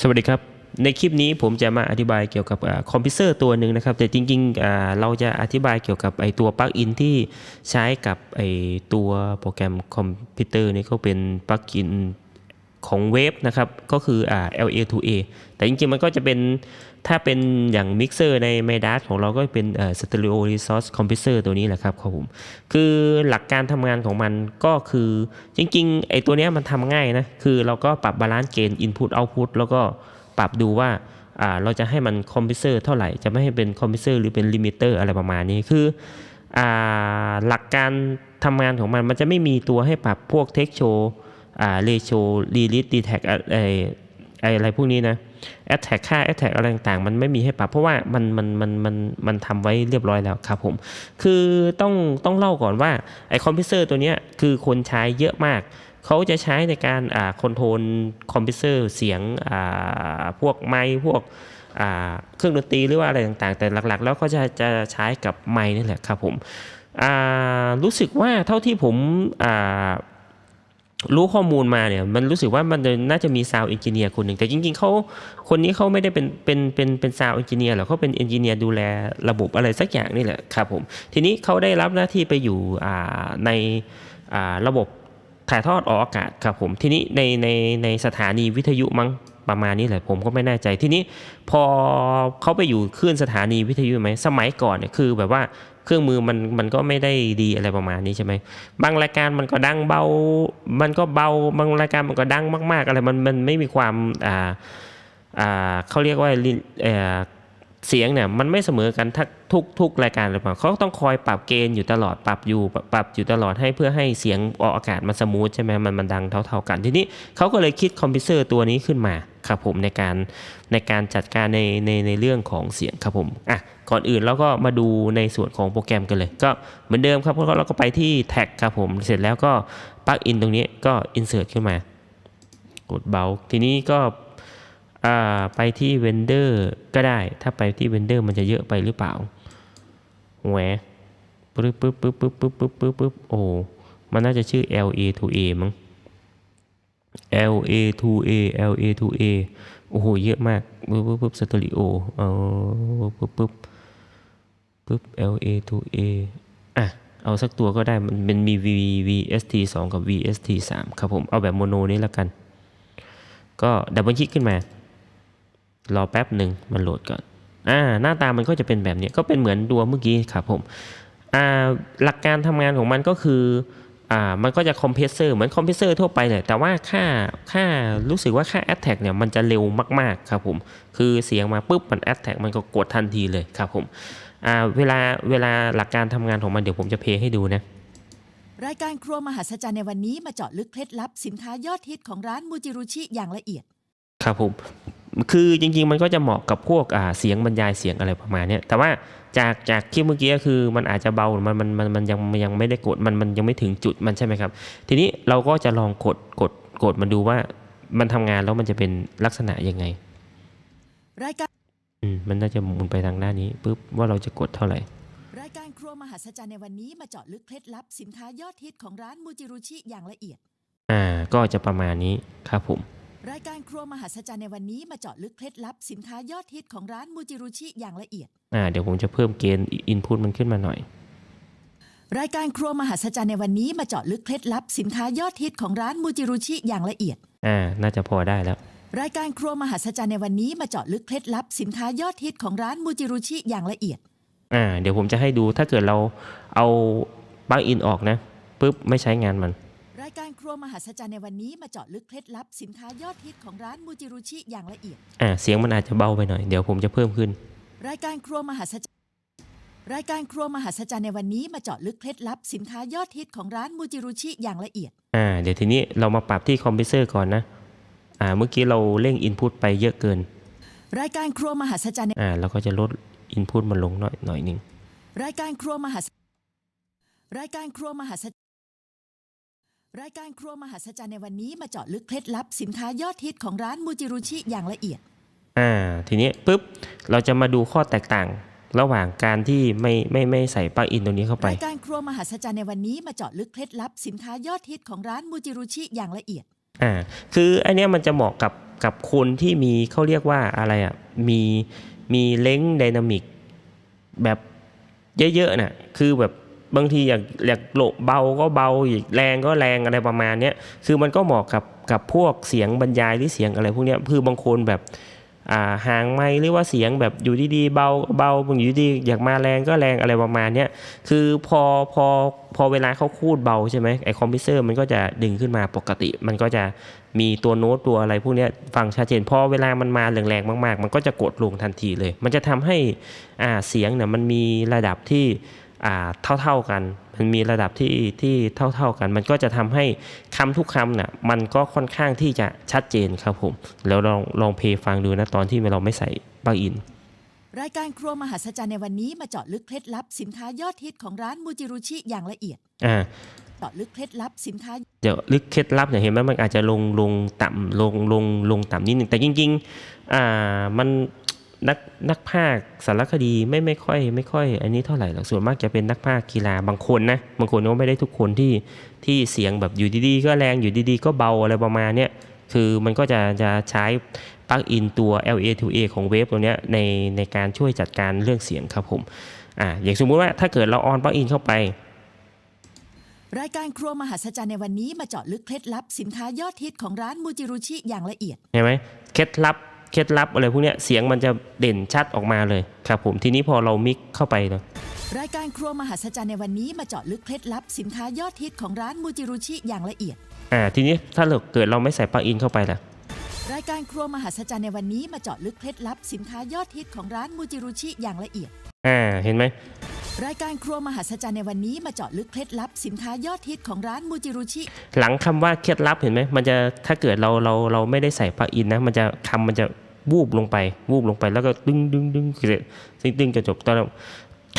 สวัสดีครับ ในคลิปนี้ผมจะมาอธิบายเกี่ยวกับอคอมพิวเตอร์ตัวหนึ่งนะครับ แต่จริงๆเราจะอธิบายเกี่ยวกับไอตัวปลั๊กอินที่ใช้กับไอตัวโปรแกรมคอมพิวเตอร์นี่ก็เป็นปลั๊กอินของเวฟนะครับ ก็คืออ่า LA to A แต่จริงๆมันก็จะเป็น ถ้าเป็นอย่างมิกเซอร์ใน m e d a s ของเราก็เป็นเอ่อ Stereo Resource Compressor ตัวนี้แหละครับครับผมคือหลักการทำงานของมันก็คือจริงๆไอ้ตัวนี้มันทำง่ายนะ คือเราก็ปรับบาลานซ์เกณฑ์ Input Output แล้วก็ปรับดูว่าเราจะให้มันคอมเพิวเซอร์เท่าไหร่ จะไม่ให้เป็นคอมเพิวเซอร์หรือเป็นลิมิเตอร์อะไรประมาณนี้ คืออหลักการทำงานของมันมันจะไม่มีตัวให้ปรับพวกเทคโชเรโชรีลิสดีแท็กไอะไรพวกนี้นะแอ t แท็กค่าแอ t แท็กอะไรต่างๆ มันไม่มีให้ปรับเพราะว่ามันมันมันมันมันทำไว้เรียบร้อยแล้วครับผม คือต้องต้องเล่าก่อนว่าไอคอมพิวเซอร์ตัวเนี้ยคือคนใช้เยอะมากเขาจะใช้ในการอ่าคอนโทรลคอมพิวเซอร์เสียงอ่าพวกไมค์พวกอ่าเครื่องดนตรีหรือว่าอะไรต่างๆ แต่หลักๆ แล้วก็จะจะใช้กับไมค์นี่แหละครับผมอ่ารู้สึกว่าเท่าที่ผมอ่า รู้ข้อมูลมาเนี่ยมันรู้สึกว่ามันน่าจะมีซาวด์เอนจิเนียร์คนหนึ่งแต่จริงๆเขาคนนี้เขาไม่ได้เป็นเป็นเป็นเป็นซาวด์เอนจิเนียร์หรอกเขาเป็นเอนจิเนียร์ดูแลระบบอะไรสักอย่างนี่แหละครับผมทีนี้เขาได้รับหน้าที่ไปอยู่ในระบบถ่ายทอดออกอากาศครับผมทีนี้ในในในสถานีวิทยุมั้งประมาณนี้แหละผมก็ไม่แน่ใจทีนี้พอเขาไปอยู่คลื่นสถานีวิทยุไหมสมัยก่อนเนี่ยคือแบบว่า เครื่องมือมันมันก็ไม่ได้ดีอะไรประมาณนี้ใช่ไหมบางรายการมันก็ดังเบา มันก็เบาบางรายการมันก็ดังมากๆอะไรมันมันไม่มีความอ่าอ่าเขาเรียกว่าเสียงเนี่ยมันไม่เสมอกันทุกทุกรายการหรือเปล่าเขาต้องคอยปรับเกณฑ์อยู่ตลอดปรับอยู่ปรับปรับอยู่ตลอดให้เพื่อให้เสียงออกอากาศมันสมูทใช่ไหมมันมันดังเท่า ๆกัน ทีนี้เขาก็เลยคิดคอมพิวเซอร์ตัวนี้ขึ้นมา ครับผมในการในการจัดการในในในเรื่องของเสียงครับผมอะก่อนอื่นเราก็มาดูในส่วนของโปรแกรมกันเลย ก็เหมือนเดิมครับก็เราก็ไปที่แท็กครับผมเสร็จแล้วก็ปลั๊กอินตรงนี้ก็อินเสิร์ตขึ้นมา กดเบลทีนี้ก็ไปที่เวนเดอร์ก็ได้ ถ้าไปที่เวนเดอร์มันจะเยอะไปหรือเปล่าแหวปึ๊บปึ๊บปึ๊บปึ๊บปึ๊บปึ๊บปึ๊บโอ้มันน่าจะชื่อ LA to A มั้ง LA to A LA to A โอ้โห เยอะมากปึ๊บปึ๊บปึ๊บสเตอริโอเอาปึ๊บปึ๊บปึ๊บ LA to A อะ เอาสักตัวก็ได้ มันเป็นมี V VST 2 กับ VST 3ครับผม เอาแบบโมโนนี้แล้วกัน ก็ดับเบิลคลิกขึ้นมา รอแป๊บหนึ่งมันโหลดก่อน อ่า หน้าตามันก็จะเป็นแบบนี้ ก็เป็นเหมือนตัวเมื่อกี้ครับผม อ่า หลักการทำงานของมันก็คือ อ่ามันก็จะคอมเพรสเซอร์เหมือนคอมเพรสเซอร์ทั่วไปเลยแต่ว่าค่าค่ารู้สึกว่าค่า a t t a c เนี่ยมันจะเร็วมากๆครับผมคือเสียงมาปุ๊บมัน a t t a c มันก็กดทันทีเลยครับผมอ่าเวลาเวลาหลักการทำงานของมันเดี๋ยวผมจะเพลย์ให้ดูนะรายการครัวมหัศจรรย์ในวันนี้มาเจาะลึกเคล็ดลับสินค้ายอดฮิตของร้านมูจิรุชิอย่างละเอียด ครับผม คือจริง ๆ มันก็จะเหมาะกับพวกอ่าเสียงบรรยายเสียงอะไรประมาณเนี้ยแต่ว่าจากจากคลิปเมื่อกี้ก็คือมันอาจจะเบา มันมันมันมันยังมันยังไม่ได้กดมันมันยังไม่ถึงจุดมันใช่ไหมครับ ทีนี้เราก็จะลองกดกดกดมันดูว่ามันทำงานแล้วมันจะเป็นลักษณะยังไงรายการอืมมันน่าจะหมุนไปทางด้านนี้ปุ๊บว่าเราจะกดเท่าไหร่ รายการครัวมหัศจรรย์ในวันนี้มาเจาะลึกเคล็ดลับสินค้ายอดฮิตของร้านมูจิรุชิอย่างละเอียด อ่าก็จะประมาณนี้ครับผม รายการครัวมหัศจรรย์ในวันนี้มาเจาะลึกเคล็ดลับสินค้ายอดฮิตของร้านมูจิรุชิอย่างละเอียด อ่าเดี๋ยวผมจะเพิ่มเกณฑ์อินพุตมันขึ้นมาหน่อย รายการครัวมหัศจรรย์ในวันนี้มาเจาะลึกเคล็ดลับสินค้ายอดฮิตของร้านมูจิรุชิอย่างละเอียด อ่า น่าจะพอได้แล้ว รายการครัวมหัศจรรย์ในวันนี้มาเจาะลึกเคล็ดลับสินค้ายอดฮิตของร้านมูจิรุชิอย่างละเอียด อ่า เดี๋ยวผมจะให้ดูถ้าเกิดเราเอาปลั๊กอินออกนะปุ๊บไม่ใช้งานมัน รายการครัวมหัศจรรย์ในวันนี้มาเจาะลึกเคล็ดลับสินค้ายอดฮิตของร้านมูจิรุชิอย่างละเอียด อ่าเสียงมันอาจจะเบาไปหน่อย เดี๋ยวผมจะเพิ่มขึ้น รายการครัวมหัศจรรย์รายการครัวมหัศจรรย์ในวันนี้มาเจาะลึกเคล็ดลับสินค้ายอดฮิตของร้านมูจิรุชิอย่างละเอียด อ่า เดี๋ยวทีนี้เรามาปรับที่คอมพิวเซอร์ก่อนนะ อ่า เมื่อกี้เราเร่งอินพุตไปเยอะเกิน รายการครัวมหัศจรรย์ในอ่าเราก็จะลดอินพุตมันลงหน่อยหน่อยหนึ่งรายการครัวมหัศรายการครัวมหัศ รายการครัวมหัศจรรย์ในวันนี้มาเจาะลึกเคล็ดลับสินค้ายอดฮิตของร้านมูจิรุชิอย่างละเอียด อ่าทีนี้ปุ๊บเราจะมาดูข้อแตกต่าง ระหว่างการที่ไม่ไม่ไม่ใส่ปลั๊กอินตรงนี้เข้าไป รายการครัวมหัศจรรย์ในวันนี้มาเจาะลึกเคล็ดลับสินค้ายอดฮิตของร้านมูจิรุชิอย่างละเอียด อ่าคืออันเนี้ยมันจะเหมาะกับกับคนที่มีเขาเรียกว่าอะไรอะมีมีเล้งไดนามิกแบบเยอะๆน่ะคือแบบ บางทีอยากอยากโลเบาก็เบาอีกแรงก็แรงอะไรประมาณเนี้ยคือมันก็เหมาะกับกับพวกเสียงบรรยายหรือเสียงอะไรพวกเนี้ยคือบางคนแบบอ่าห่างไม่หรือว่าเสียงแบบอยู่ดีๆเบาเบาบางอยู่ดีอยากมาแรงก็แรงอะไรประมาณเนี้ยคือพอพอพอเวลาเขาคูดเบาใช่ไหมไอคอมพิวเซอร์มันก็จะดึงขึ้นมาปกติ มันก็จะมีตัวโน้ตตัวอะไรพวกนี้ฟังชัดเจนพอเวลามันมาแรงๆมาก ๆ มันก็จะกดลงทันทีเลย มันจะทำให้อ่าเสียงเนี่ยมันมีระดับที่ เท่าๆกัน มันมีระดับที่ที่เท่าๆกัน มันก็จะทำให้คำทุกคำน่ะมันก็ค่อนข้างที่จะชัดเจนครับผม แล้วลองลองเพลย์ฟังดูนะตอนที่เราไม่ใส่ปลั๊กอิน รายการครัวมหัศจรรย์ในวันนี้มาเจาะลึกเคล็ดลับสินค้ายอดฮิตของร้านมูจิรุชิอย่างละเอียดอ่าเจาะลึกเคล็ดลับสินค้าเดี๋ยวลึกเคล็ดลับเนี่ยเห็นไหมมันอาจจะลงลงต่ำลงลงลงต่ำนิดหนึ่งแต่จริงๆอ่ามัน นักนักภาคสารคดีไม่ไม่ค่อย ไม่ค่อย อันนี้เท่าไหร่หรอกส่วนมากจะเป็นนักภาคกีฬาบางคนนะบางคนก็ไม่ได้ทุกคนที่ที่เสียงแบบอยู่ดีๆ ก็แรงอยู่ดีๆ ก็เบาอะไรประมาณเนี้ยคือมันก็จะจะใช้ปลั๊กอินตัว LA2A ของเวฟตัวเนี้ยในในการช่วยจัดการเรื่องเสียงครับผมอ่าอย่างสมมุติว่าถ้าเกิดเราออนปลั๊กอินเข้าไป รายการครัวมหัศจรรย์ในวันนี้มาเจาะลึกเคล็ดลับสินค้ายอดฮิตของร้านมูจิรุชิอย่างละเอียดเห็นไหมเคล็ดลับ เคล็ดลับอะไรพวกเนี้ยเสียงมันจะเด่นชัดออกมาเลยครับผมทีนี้พอเรามิกเข้าไปเนาะรายการครัวมหัศจรรย์ในวันนี้มาเจาะลึกเคล็ดลับสินค้ายอดฮิตของร้านมูจิรุชิอย่างละเอียดอ่าทีนี้ถ้าเราเกิดเราไม่ใส่ปลั๊กอินเข้าไปล่ะรายการครัวมหัศจรรย์ในวันนี้มาเจาะลึกเคล็ดลับสินค้ายอดฮิตของร้านมูจิรุชิอย่างละเอียดอ่าเห็นไหมรายการครัวมหัศจรรย์ในวันนี้มาเจาะลึกเคล็ดลับสินค้ายอดฮิตของร้านมูจิรุชิ หลังคำว่าเคล็ดลับเห็นไหมมันจะถ้าเกิดเราเราเราไม่ได้ใส่ปลั๊กอินนะมันจะคำมันจะ วูบลงไปวูบลงไปแล้วก็ดึงดึงดึงคือดึงดึงจะจบตอน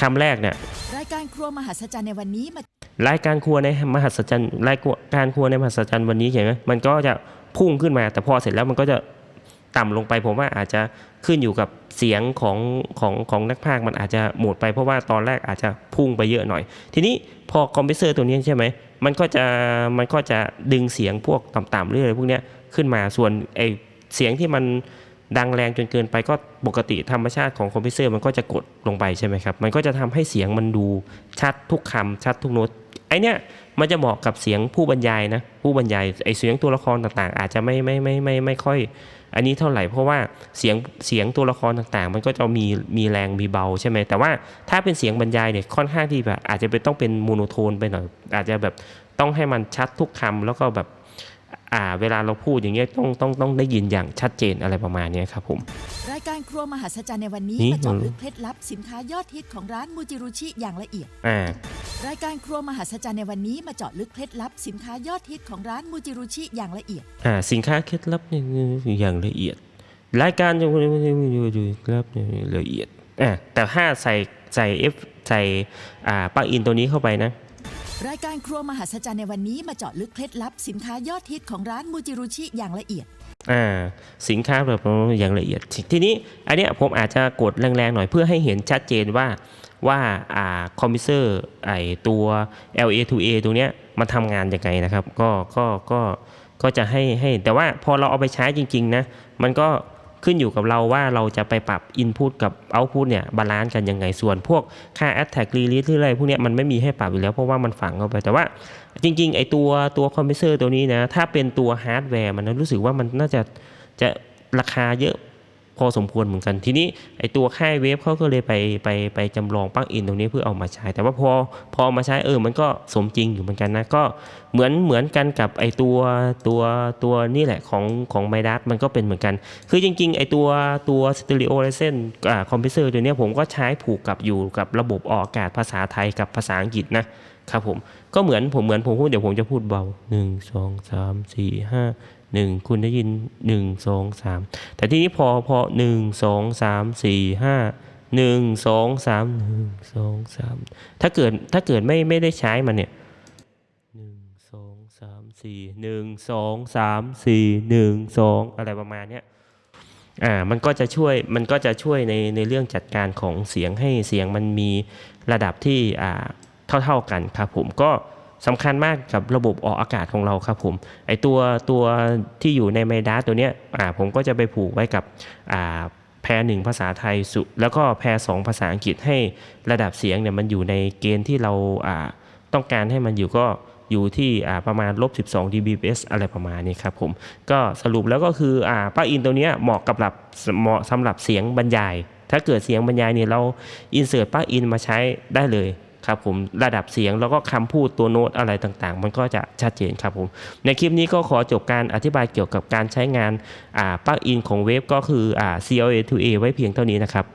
คำแรกเนี่ยรายการครัวมหัศจรรย์ในวันนี้มารายการครัวในมหัศจรรย์รายการครัวในมหัศจรรย์วันนี้เห็นไหมมันก็จะพุ่งขึ้นมา แต่พอเสร็จแล้วมันก็จะต่ำลงไปผมว่าอาจจะขึ้นอยู่กับเสียงของของของนักพากย์มันอาจจะหมดไปเพราะว่าตอนแรกอาจจะพุ่งไปเยอะหน่อย ทีนี้พอคอมเพรสเซอร์ตัวนี้ใช่ไหมมันก็จะมันก็จะดึงเสียงพวกต่ำๆหรืออะไรพวกเนี้ยขึ้นมาส่วนไอเสียงที่มัน ดังแรงจนเกินไปก็ปกติธรรมชาติของคอมเพรสเซอร์มันก็จะกดลงไปใช่ไหมครับมันก็จะทำให้เสียงมันดูชัดทุกคำชัดทุกโน้ตไอเนี้ยมันจะเหมาะกับเสียงผู้บรรยายนะผู้บรรยายไอเสียงตัวละครต่างๆ อาจจะไม่ไม่ไม่ไม่ไม่ค่อย อันนี้เท่าไหร่เพราะว่าเสียงเสียงตัวละครต่างๆ มันก็จะมีมีแรงมีเบาใช่ไหมแต่ว่าถ้าเป็นเสียงบรรยายเนี่ยค่อนข้างที่แบบอาจจะเป็นต้องเป็นโมโนโทนไปหน่อยอาจจะแบบต้องให้มันชัดทุกคำแล้วก็แบบ อ่าเวลาเราพูดอย่างเงี้ยต้องต้องต้องได้ยินอย่างชัดเจนอะไรประมาณเนี้ยครับผม รายการครัวมหัศจรรย์ในวันนี้นี่ มาเจาะลึกเคล็ดลับสินค้ายอดฮิตของร้านมูจิรุชิอย่างละเอียด อ่ารายการครัวมหัศจรรย์ในวันนี้มาเจาะลึกเคล็ดลับสินค้ายอดฮิตของร้านมูจิรุชิอย่างละเอียด อ่าสินค้าเคล็ดลับเนี่ยอย่างละเอียด รายการจะดูครับละเอียดอ่าแต่ถ้าใส่ใส่เอฟใส่อ่าปลั๊กอินตัวนี้เข้าไปนะ รายการครัวมหัศจรรย์ในวันนี้มาเจาะลึกเคล็ดลับ สินค้ายอดฮิตของร้านมูจิรุชิอย่างละเอียดอ่าสินค้าแบบอย่างละเอียด ทีนี้อันเนี้ยผมอาจจะกดแรงๆหน่อยเพื่อให้เห็นชัดเจนว่าว่าอ่าคอมพิวเซอร์ไอตัว LA2A ตรงเนี้ยมันทำงานยังไงนะครับ ก็ก็ก็ก็จะให้ให้แต่ว่าพอเราเอาไปใช้จริงๆนะมันก็ ขึ้นอยู่กับเราว่าเราจะไปปรับ Input กับ Output เนี่ยบาลานซ์กันยังไงส่วนพวกค่า Attack Release หรืออะไรพวกเนี้ยมันไม่มีให้ปรับอยู่แล้วเพราะว่ามันฝังเข้าไปแต่ว่าจริงๆ ไอตัวตัวคอมเพรสเซอร์ตัวนี้นะ ถ้าเป็นตัวฮาร์ดแวร์มันรู้สึกว่ามันน่าจะจะราคาเยอะ พอสมควรเหมือนกันทีนี้ไอตัวค่ายเวฟเขาก็เลยไปไปไปจำลองปลั๊กอินตรงนี้เพื่อเอามาใช้ แต่ว่าพอพอมาใช้เออมันก็สมจริงอยู่เหมือนกันนะก็เหมือนเหมือนกันกับไอตัวตัวตัวนี่แหละของของไมดัสมันก็เป็นเหมือนกัน คือจริงๆ ไอตัวตัวสเตอริโอไลเซนอ่าคอมเพรสเซอร์ตัวนี้ผมก็ใช้ผูกกับอยู่กับระบบออกอากาศภาษาไทยกับภาษาอังกฤษนะครับผมก็เหมือนผมเหมือนผมพูดเดี๋ยวผมจะพูดเบาหนึ่งสองสามสี่ หนึ่งคุณได้ยินหนึ่งสองสามแต่ทีนี้พอพอหนึ่งสองสามสี่ห้าหนึ่งสองสามหนึ่งสองสามถ้าเกิดถ้าเกิดไม่ไม่ได้ใช้มันเนี่ยหนึ่งสองสามสี่หนึ่งสองสามสี่หนึ่งสองอะไรประมาณเนี้ยอ่ามันก็จะช่วยมันก็จะช่วยในในเรื่องจัดการของเสียงให้เสียงมันมีระดับที่อ่าเท่าๆกันครับผมก็ สำคัญมากกับระบบออกอากาศของเราครับผมไอตัวตัวที่อยู่ในไมด้าตัวเนี้ยอ่าผมก็จะไปผูกไว้กับอ่าแพรหนึ่งภาษาไทยสุแล้วก็แพรสองภาษาอังกฤษให้ระดับเสียงเนี่ยมันอยู่ในเกณฑ์ที่เราอ่าต้องการให้มันอยู่ก็อยู่ที่ประมาณลบ12 dBs อะไรประมาณนี้ครับผม ก็สรุปแล้วก็คืออ่าปลั๊กอินตัวนี้เหมาะกับหลับเหมาะสำหรับเสียงบรรยาย ถ้าเกิดเสียงบรรยายเนี่ยเราอินเสิร์ตปลั๊กอินมาใช้ได้เลย ครับผมระดับเสียงแล้วก็คำพูดตัวโน้ตอะไรต่างๆ มันก็จะชัดเจนครับผมในคลิปนี้ก็ขอจบการอธิบายเกี่ยวกับการใช้งานปลั๊กอินของเวฟก็คือ CLA to A ไว้เพียงเท่านี้นะครับ